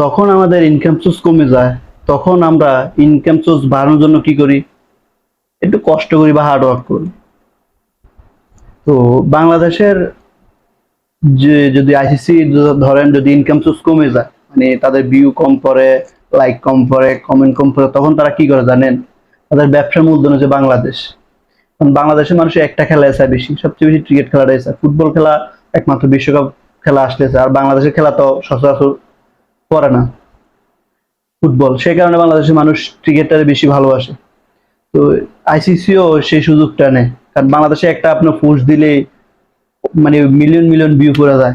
যখন আমাদের income source কমে যায়, তখন আমরা ইনকাম সোর্স বাড়ানোর জন্য কি করি? একটু কষ্ট করি বা হার্ড ওয়ার্ক করি। তো বাংলাদেশের যে যদি আইসিসি ধরেন যদি ইনকাম সোর্স কমে যায় মানে তাদের ভিউ কম পড়ে লাইক কম পড়ে কমেন্ট কম পড়ে, তখন তারা কি করে জানেন? তাদের ব্যবসার মূলধন হচ্ছে বাংলাদেশ। বাংলাদেশের মানুষ একটা খেলা এসে বেশি, সবচেয়ে বেশি ক্রিকেট খেলাটা এসে ফুটবল খেলা একমাত্র বিশ্বকাপ খেলা আসতেছে, আর বাংলাদেশের খেলা তো সচরাচর করে না। ফুটবল, সেই কারণে বাংলাদেশের মানুষ ক্রিকেটটারে বেশি ভালোবাসে। তো আইসিসিও সেই সুযোগটা নেয়। কারণ বাংলাদেশে একটা আপনার পোস্ট দিলে মানে মিলিয়ন মিলিয়ন ভিউ করে যায়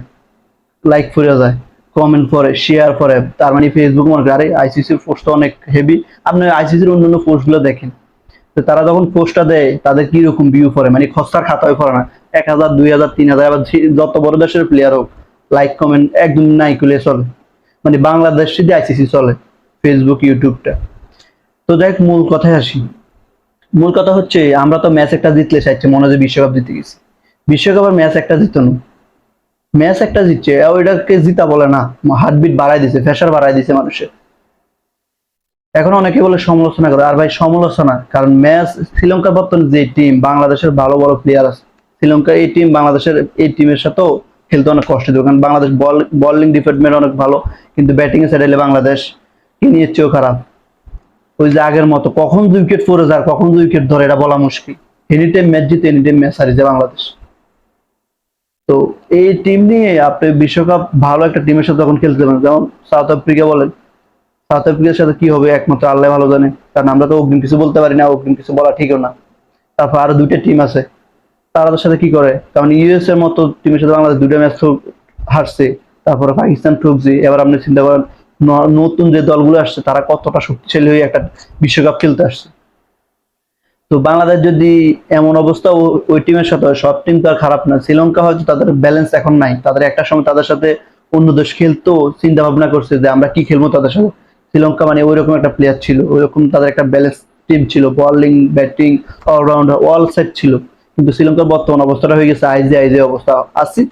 লাইক করে যায় কমেন্ট করে শেয়ার করে তার মানে ফেসবুক মনে আরে আইসিসির পোস্টটা অনেক হেভি আপনি আইসিসির অন্যান্য পোস্টগুলো দেখেন। তো তারা যখন পোস্টটা দেয়, তাদের কি রকম ভিউ করে মানে খসড়ার খাতায় পড়ে না। এক হাজার, দুই হাজার, তিন হাজার আবার যত বড় দেশের প্লেয়ার হোক লাইক কমেন্ট একদম নাই কুলে চলে। মানে বাংলাদেশ যদি আইসিসি চলে ফেসবুক ইউটিউবটা তো দেখ মূল কথায় আসি। মূল কথা হচ্ছে, আমরা তো ম্যাচ একটা জিতলে চাইছি মনে হয় বিশ্বকাপ জিতে গেছি। বিশ্বকাপের ম্যাচ একটা জিতনো। ম্যাচ একটা জিতছে ওইটাকে জিতা বলে না হার্টবিট বাড়াই দিছে প্রেশার বাড়াই দিছে মানুষের। এখন অনেকে বলে সমালোচনা করে, আর ভাই সমালোচনা, কারণ ম্যাচ, শ্রীলঙ্কার বর্তমানে যে টিম বাংলাদেশের ভালো ভালো প্লেয়ার আছে। শ্রীলঙ্কার এই টিম বাংলাদেশের এই টিমের সাথেও খেলতে অনেক কষ্ট দেবে। কারণ বাংলাদেশ বল বোলিং ডিপার্টমেন্ট অনেক ভালো, কিন্তু ব্যাটিং এর সাইডে বাংলাদেশ ইনিয়ের চেয়েও খারাপ। ওই যে আগের মতো, কখন দুই উইকেট পড়ে যায় কখন দুই উইকেট ধরে, এটা বলা মুশকিল। এনি টাইম ম্যাচ জিতে এনি টাইম ম্যাচ হারিয়ে যায় বাংলাদেশ। তো এই টিম নিয়ে আপনি বিশ্বকাপ ভালো একটা টিমের সাথে তখন খেলতে পারেন যেমন সাউথ আফ্রিকা বলেন সাউথ আফ্রিকার সাথে কি হবে একমাত্র আল্লাহ ভালো জানে। কারণ আমরা তো অগ্রিম কিছু বলতে পারি না, অগ্রিম কিছু বলা ঠিকও না। তারপর আরও দুইটা টিম আছে। তাদের সাথে কি করে? কারণ ইউএস এর মতো টিমের সাথে বাংলাদেশ দুইটা ম্যাচ হারছে, তারপরে পাকিস্তান ঠুকছে, এবার আপনি চিন্তা করেন নতুন যে দলগুলো আসছে, তারা কতটা শক্তিশালী হয়ে একটা বিশ্বকাপ খেলতে আসছে। তো বাংলাদেশ যদি এমন অবস্থা ওই টিমের সাথে, সব টিম তো আর খারাপ না। শ্রীলঙ্কা হয়তো তাদের ব্যালেন্স এখন নাই। তাদের একটা সময় তাদের সাথে অন্য দেশ খেলতো চিন্তা ভাবনা করছে যে আমরা কি খেলব তাদের সাথে। শ্রীলঙ্কা মানে ওইরকম একটা প্লেয়ার ছিল, ওইরকম তাদের একটা ব্যালেন্স টিম ছিল। Bowling batting allrounder all set ছিল। কিন্তু শ্রীলঙ্কার বর্তমান অবস্থাটা হয়ে গেছে আইজে আইজে অবস্থা। আসি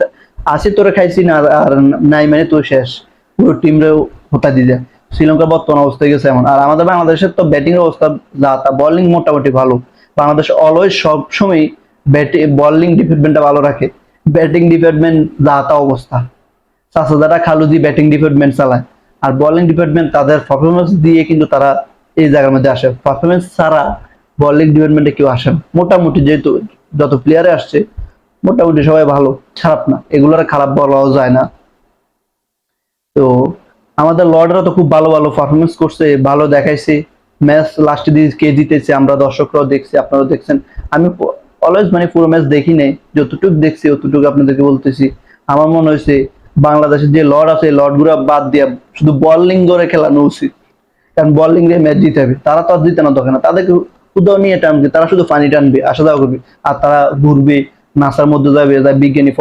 আসি তোরে খাইছি না, আর- নাই মানে তো শেষ। পুরো টিমরেও হতা দিয়ে শ্রীলঙ্কার বর্তমান অবস্থা গেছে এমন। আর আমাদের বাংলাদেশের তো ব্যাটিং অবস্থা যা তা বোলিং মোটামুটি ভালো। বাংলাদেশ অলওয়েজ সব সময় ব্যাটিং বোলিং ডিপার্টমেন্টটা ভালো রাখে। ব্যাটিং ডিপার্টমেন্ট যা তা অবস্থা। চাষাদারা খালুজি ব্যাটিং ডিপার্টমেন্ট চালায়। আর বোলিং ডিপার্টমেন্ট তাদের পারফরমেন্স দিয়ে কিন্তু তারা এই জায়গার মধ্যে আসে। পারফরমেন্স ছাড়া বোলিং ডিপার্টমেন্টে কেউ আসে মোটামুটি যেহেতু যত প্লেয়ারে আসছে, মোটামুটি সবাই ভালো, খারাপ না। এগুলোর খারাপ বলাও যায় না। তো আমাদের লর্ডরা তো খুব ভালো ভালো পারফরমেন্স করছে, ভালো দেখাইছে। ম্যাচ লাস্টে দিয়ে কে জিতেছে, আমরা দর্শকরাও দেখছি, আপনারাও দেখছেন। আমি অলওয়েজ মানে পুরো ম্যাচ দেখি নাই, যতটুকু দেখছি অতটুকু আপনাদেরকে বলতেছি। আমার মনে হয়েছে, বাংলাদেশের যে লর্ড আছে লর্ডগুলা বাদ দিয়ে শুধু বোলিং করে খেলানো উচিত। কারণ বোলিং দিয়ে ম্যাচ জিতে হবে। তারা তো আর জিতে না দরকার না। তাদেরকে উদাও নিয়ে টানবে তারা শুধু পানি টানবে, আসা যাওয়া করবে। আর তারা ঘুরবে, নাসার মধ্যে যাবে যা বিজ্ঞানী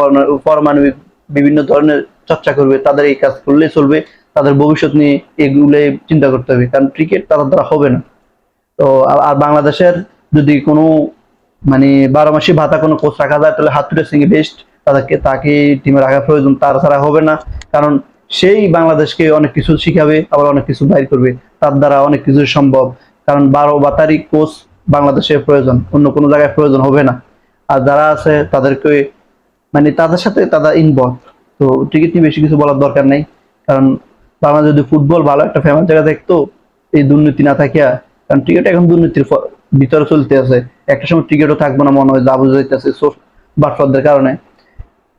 পরমাণবিক বিভিন্ন ধরনের চর্চা করবে, তাদের এই কাজ করলে চলবে, তাদের ভবিষ্যৎ নিয়ে এগুলো চিন্তা করতে হবে, কারণ ক্রিকেট তাদের দ্বারা হবে না। তো আর বাংলাদেশের যদি কোনো মানে বারো মাসে ভাতা কোনো কোচ রাখা যায়, তাহলে হাতুরে সিং বেস্ট তাদেরকে, তাকে টিমে রাখা প্রয়োজন, তার ছাড়া হবে না। কারণ সেই বাংলাদেশকে অনেক কিছু শিখাবে, আবার অনেক কিছু বাইর করবে, তার দ্বারা অনেক কিছু সম্ভব। কারণ বারো বাতারি কোচ বাংলাদেশের প্রয়োজন, অন্য কোনো জায়গায় প্রয়োজন হবে না। আর যারা আছে, তাদেরকে মানে তাদের সাথে তারা ইনভলভ তো টিকিট নিয়ে বেশি কিছু বলার দরকার নেই। কারণ বাংলাদেশ যদি ফুটবল ভালো একটা ফেমাস জায়গা দেখতো, এই দুর্নীতি না থাকিয়া, কারণ টিকিট এখন দুর্নীতির ভিতরে চলতে আছে। একটা সময় টিকিটও থাকবে না, মনে হয় যাব যাইতেছে বাটফারদের কারণে।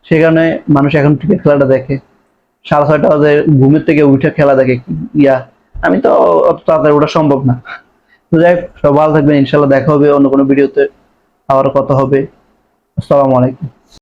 সে কারণে মানুষ এখন ক্রিকেট খেলাটা দেখে। সাড়ে ছয়টা বাজে ঘুমের থেকে উঠে খেলা দেখে ইয়া। আমি তো অত তাড়াতাড়ি ওটা সম্ভব না। তো যাই সব ভালো থাকবেন। ইনশাল্লাহ দেখা হবে অন্য কোনো ভিডিওতে। আবার কথা হবে। আসসালামু আলাইকুম।